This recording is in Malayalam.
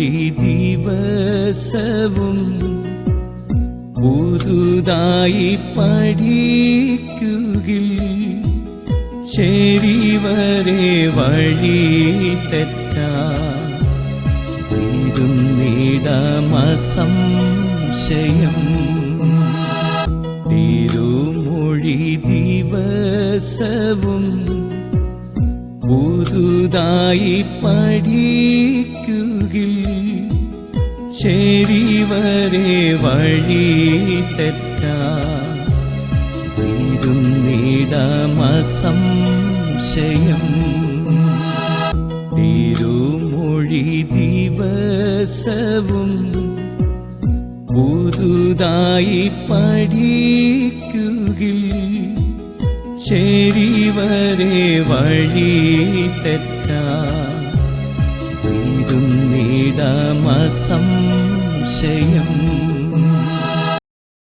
തിരുമൊഴി ദിവസവും പുതുതായി പഠിക്കുകിൽ ശരിവരെ വഴി തെറ്റാ. നീടമസംശയം. തിരുമൊഴി ദിവസവും പുതുതായി പഠിക്കുകിൽ ശരിവരെ വഴി തെറ്റാ. നീടമസംശയം. തിരുമൊഴി ദിവസവും പുതുതായി പഠിക്കുകിൽ ശരിവരെ വഴി തെറ്റാ. സംശയം.